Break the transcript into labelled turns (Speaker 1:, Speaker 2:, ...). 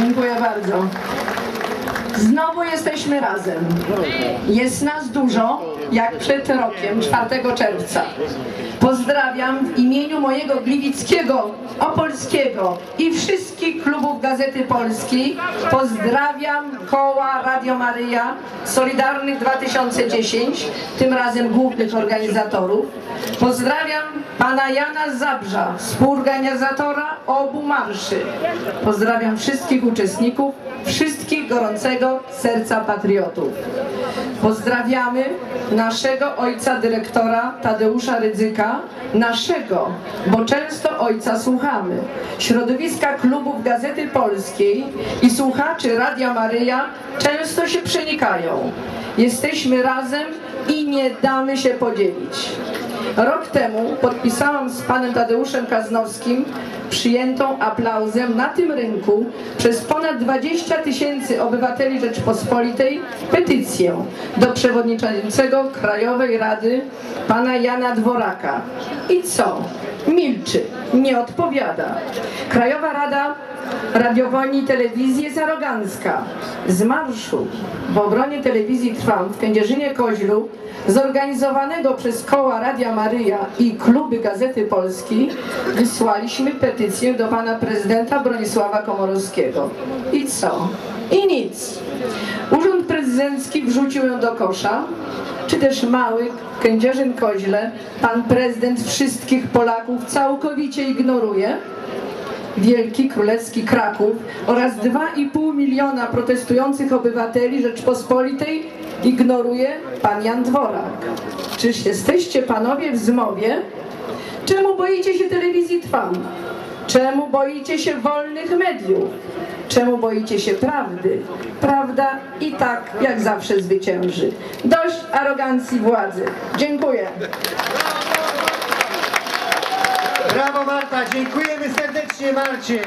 Speaker 1: Dziękuję bardzo. Znowu jesteśmy razem. Jest nas dużo, jak przed rokiem, 4 czerwca. Pozdrawiam w imieniu mojego Gliwickiego, Opolskiego i wszystkich klubów Gazety Polskiej. Pozdrawiam koła Radio Maryja Solidarnych 2010, tym razem głównych organizatorów. Pozdrawiam pana Jana Zabrza, współorganizatora obu marszy. Pozdrawiam wszystkich uczestników, wszystkich gorącego serca patriotów. Pozdrawiamy naszego ojca dyrektora Tadeusza Rydzyka, naszego, bo często ojca słuchamy, środowiska klubów Gazety Polskiej i słuchaczy Radia Maryja często się przenikają. Jesteśmy razem i nie damy się podzielić. Rok temu podpisałam z panem Tadeuszem Kaznowskim przyjętą aplauzem na tym rynku przez ponad 20 tysięcy obywateli Rzeczpospolitej petycję do przewodniczącego Krajowej Rady pana Jana Dworaka. I co? Milczy, nie odpowiada. Krajowa Rada Radiofonii i Telewizji jest arogancka. Z marszu w obronie telewizji Trwam w Kędzierzynie-Koźlu zorganizowanego przez koła Radia Maryja i kluby Gazety Polskiej wysłaliśmy petycję do pana prezydenta Bronisława Komorowskiego. I co? I nic. Urząd prezydencki wrzucił ją do kosza, czy też mały Kędzierzyn-Koźle pan prezydent wszystkich Polaków całkowicie ignoruje? Wielki Królewski Kraków oraz 2,5 miliona protestujących obywateli Rzeczpospolitej ignoruje pan Jan Dworak. Czyż jesteście panowie w zmowie? Czemu boicie się telewizji Trwam? Czemu boicie się wolnych mediów? Czemu boicie się prawdy? Prawda i tak jak zawsze zwycięży. Dość arogancji władzy. Dziękuję.
Speaker 2: Brawo Marta, dziękujemy serdecznie Marcie.